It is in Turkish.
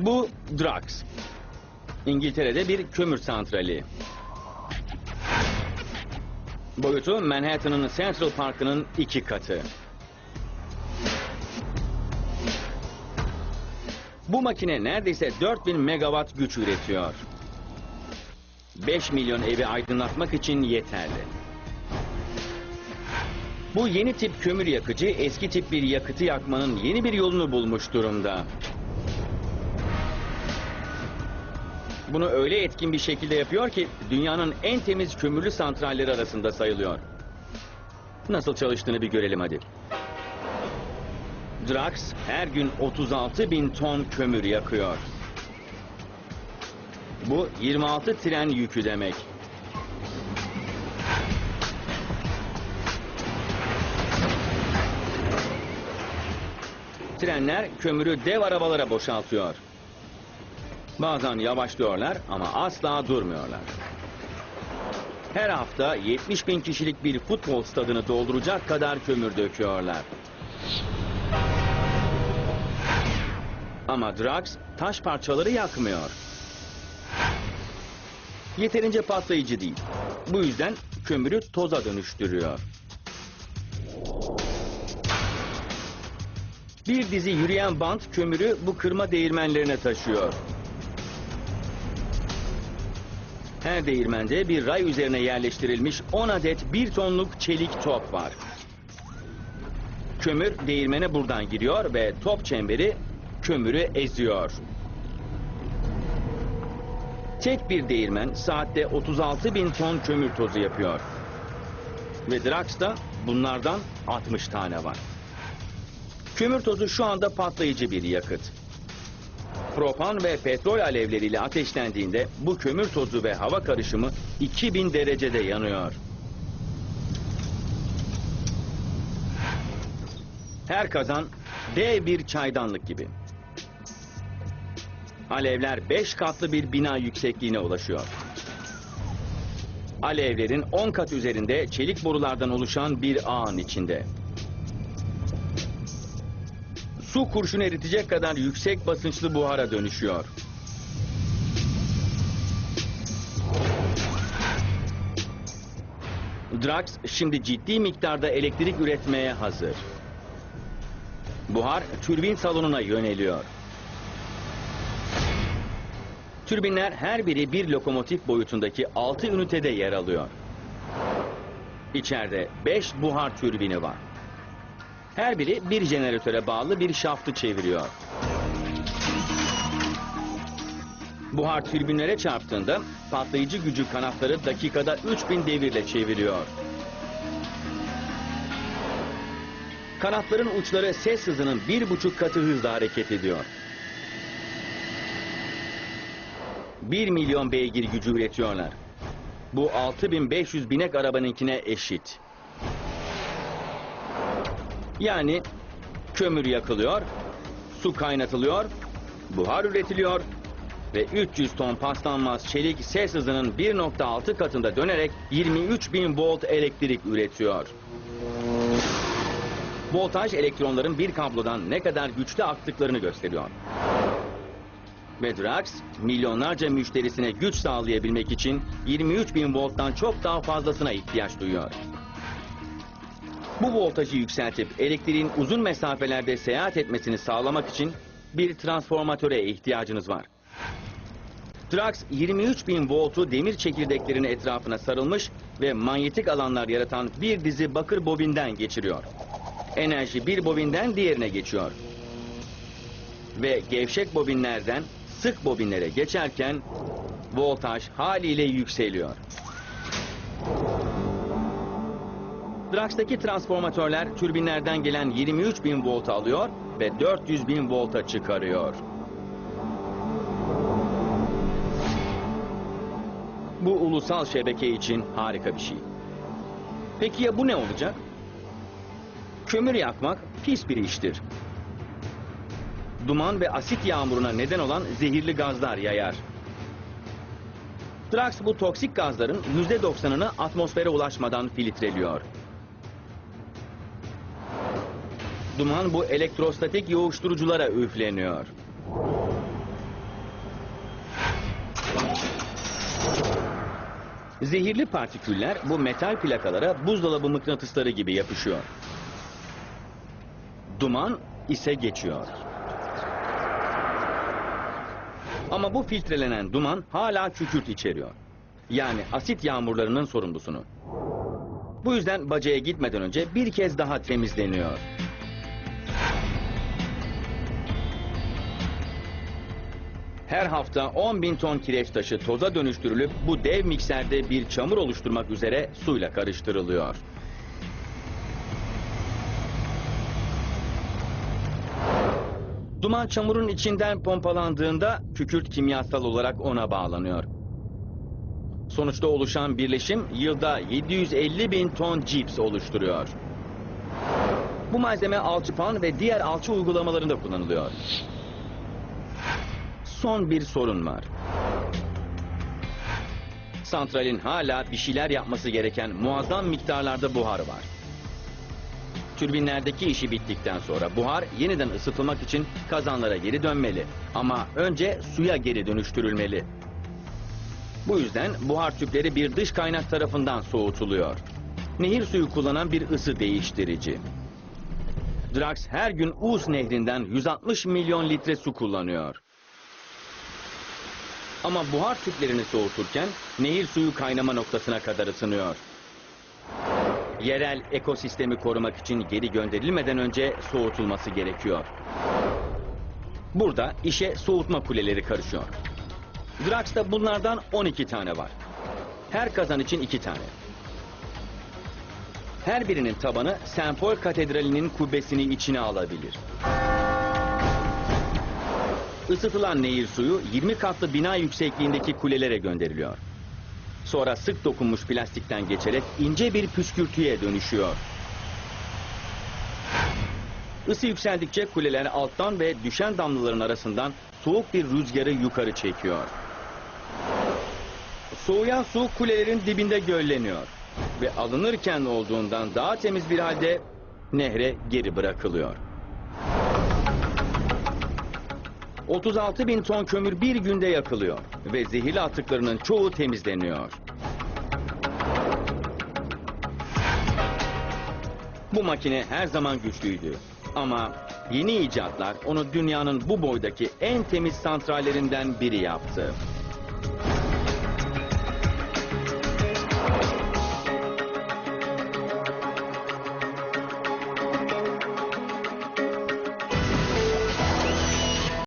Bu Drax. İngiltere'de bir kömür santrali. Boyutu Manhattan'ın Central Park'ının iki katı. Bu makine neredeyse 4000 megawatt güç üretiyor. 5 milyon evi aydınlatmak için yeterli. Bu yeni tip kömür yakıcı eski tip bir yakıtı yakmanın yeni bir yolunu bulmuş durumda. Bunu öyle etkin bir şekilde yapıyor ki dünyanın en temiz kömürlü santralleri arasında sayılıyor. Nasıl çalıştığını bir görelim hadi. Drax her gün 36 bin ton kömür yakıyor. Bu 26 tren yükü demek. Trenler kömürü dev arabalara boşaltıyor. Bazen yavaşlıyorlar ama asla durmuyorlar. Her hafta 70 bin kişilik bir futbol stadını dolduracak kadar kömür döküyorlar. Ama Drax taş parçaları yakmıyor. Yeterince patlayıcı değil. Bu yüzden kömürü toza dönüştürüyor. Bir dizi yürüyen bant kömürü bu kırma değirmenlerine taşıyor. Her değirmende bir ray üzerine yerleştirilmiş 10 adet 1 tonluk çelik top var. Kömür değirmene buradan giriyor ve top çemberi kömürü eziyor. Tek bir değirmen saatte 36 bin ton kömür tozu yapıyor. Ve Drax'ta bunlardan 60 tane var. Kömür tozu şu anda patlayıcı bir yakıt. Propan ve petrol alevleriyle ateşlendiğinde bu kömür tozu ve hava karışımı 2000 derecede yanıyor. Her kazan dev bir çaydanlık gibi. Alevler 5 katlı bir bina yüksekliğine ulaşıyor. Alevlerin 10 kat üzerinde çelik borulardan oluşan bir ağın içinde. Su kurşun eritecek kadar yüksek basınçlı buhara dönüşüyor. Drax şimdi ciddi miktarda elektrik üretmeye hazır. Buhar türbin salonuna yöneliyor. Türbinler her biri bir lokomotif boyutundaki 6 ünitede yer alıyor. İçeride 5 buhar türbini var. Her biri bir jeneratöre bağlı bir şaftı çeviriyor. Buhar türbinlere çarptığında patlayıcı gücü kanatları dakikada 3000 devirle çeviriyor. Kanatların uçları ses hızının bir buçuk katı hızla hareket ediyor. 1 milyon beygir gücü üretiyorlar. Bu 6500 binek arabanınkine eşit. Yani kömür yakılıyor, su kaynatılıyor, buhar üretiliyor ve 300 ton paslanmaz çelik ses hızının 1.6 katında dönerek 23 bin volt elektrik üretiyor. Voltaj elektronların bir kablodan ne kadar güçlü aktıklarını gösteriyor. Ve Drax milyonlarca müşterisine güç sağlayabilmek için 23 bin volttan çok daha fazlasına ihtiyaç duyuyor. Bu voltajı yükseltip elektriğin uzun mesafelerde seyahat etmesini sağlamak için bir transformatöre ihtiyacınız var. Drax 23 bin voltu demir çekirdeklerinin etrafına sarılmış ve manyetik alanlar yaratan bir dizi bakır bobinden geçiriyor. Enerji bir bobinden diğerine geçiyor. Ve gevşek bobinlerden sık bobinlere geçerken voltaj haliyle yükseliyor. Drax'taki transformatörler türbinlerden gelen 23 bin volt alıyor ve 400 bin volta çıkarıyor. Bu ulusal şebeke için harika bir şey. Peki ya bu ne olacak? Kömür yakmak pis bir iştir. Duman ve asit yağmuruna neden olan zehirli gazlar yayar. Drax bu toksik gazların %90'ını atmosfere ulaşmadan filtreliyor. duman bu elektrostatik yoğuşturuculara üfleniyor. Zehirli partiküller bu metal plakalara buzdolabı mıknatısları gibi yapışıyor. Duman ise geçiyor. Ama bu filtrelenen duman hala kükürt içeriyor. Yani asit yağmurlarının sorumlusunu. Bu yüzden bacaya gitmeden önce bir kez daha temizleniyor. Her hafta 10 bin ton kireç taşı toza dönüştürülüp bu dev mikserde bir çamur oluşturmak üzere suyla karıştırılıyor. Duman çamurun içinden pompalandığında kükürt kimyasal olarak ona bağlanıyor. Sonuçta oluşan birleşim yılda 750 bin ton cips oluşturuyor. Bu malzeme alçıpan ve diğer alçı uygulamalarında kullanılıyor. Son bir sorun var. Santralin hala bir şeyler yapması gereken muazzam miktarlarda buhar var. Türbinlerdeki işi bittikten sonra buhar yeniden ısıtılmak için kazanlara geri dönmeli. Ama önce suya geri dönüştürülmeli. Bu yüzden buhar tüpleri bir dış kaynak tarafından soğutuluyor. Nehir suyu kullanan bir ısı değiştirici. Drax her gün Uz nehrinden 160 milyon litre su kullanıyor. Ama buhar tüplerini soğuturken nehir suyu kaynama noktasına kadar ısınıyor. Yerel ekosistemi korumak için geri gönderilmeden önce soğutulması gerekiyor. Burada işe soğutma kuleleri karışıyor. Drax'ta bunlardan 12 tane var. Her kazan için 2 tane. Her birinin tabanı St. Paul Katedrali'nin kubbesini içine alabilir. Isıtılan nehir suyu 20 katlı bina yüksekliğindeki kulelere gönderiliyor. Sonra sık dokunmuş plastikten geçerek ince bir püskürtüye dönüşüyor. Isı yükseldikçe kuleler alttan ve düşen damlaların arasından soğuk bir rüzgarı yukarı çekiyor. Soğuyan su kulelerin dibinde gölleniyor ve alınırken olduğundan daha temiz bir halde nehre geri bırakılıyor. 36 bin ton kömür bir günde yakılıyor ve zehirli atıklarının çoğu temizleniyor. Bu makine her zaman güçlüydü ama yeni icatlar onu dünyanın bu boydaki en temiz santrallerinden biri yaptı.